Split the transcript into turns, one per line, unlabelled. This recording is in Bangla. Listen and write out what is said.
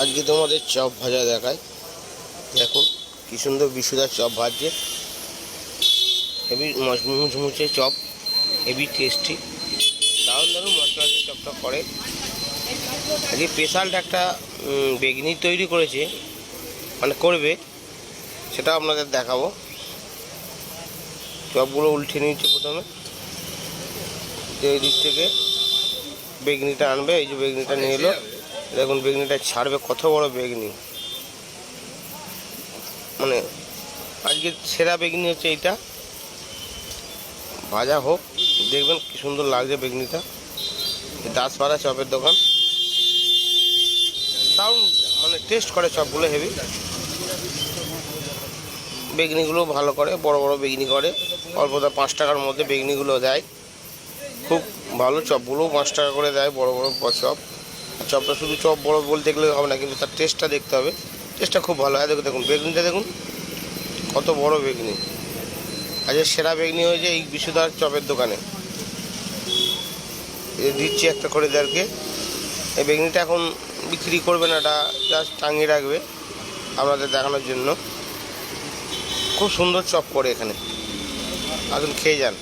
আজকে তোমাদের চপ ভাজা দেখায় দেখুন, কি সুন্দর বিশুদার চপ ভাজছে। হেভি মুচমুচে চপ, হেভি টেস্টি। দারুণ দারুণ মশলা দিয়ে চপটা করে। আজকে স্পেশালটা একটা বেগনি তৈরি করেছে মানে করবে, সেটা আপনাদের দেখাবো। চপগুলো উল্টে নিয়েছে প্রথমে। এই দিক থেকে বেগনিটা আনবে, এই যে বেগনিটা নিয়ে এলো। দেখুন, বেগনিটা ছাড়বে, কত বড় বেগনি। মানে আজকে সেরা বেগনি হচ্ছে এইটা। ভাজা হোক, দেখবেন কি সুন্দর লাগছে বেগনিটা। দাসপাড়া চপের দোকান। দারুণ মানে টেস্ট করে চপগুলো হেভি। বেগনিগুলো ভালো করে, বড় বড় বেগনি করে। অল্প দা পাঁচ টাকার মধ্যে বেগনিগুলো দেয়। খুব ভালো চপগুলোও পাঁচ টাকা করে দেয়, বড় বড় চপ। চপটা শুধু চপ বড় বলতে গেলে হবে না, কিন্তু তার টেস্টটা দেখতে হবে। টেস্টটা খুব ভালো। হয়, দেখুন দেখুন বেগনিটা দেখুন, কত বড় বেগনি। আজকে সেরা বেগনি হয়েছে এই বিশুদার চপের দোকানে। দিচ্ছি একটা করে দেরকে এই বেগনিটা এখন বিক্রি করবে না, এটা জাস্ট টাঙিয়ে রাখবে আপনাদের দেখানোর জন্য। খুব সুন্দর চপ করে এখানে। আসুন, খেয়ে যান।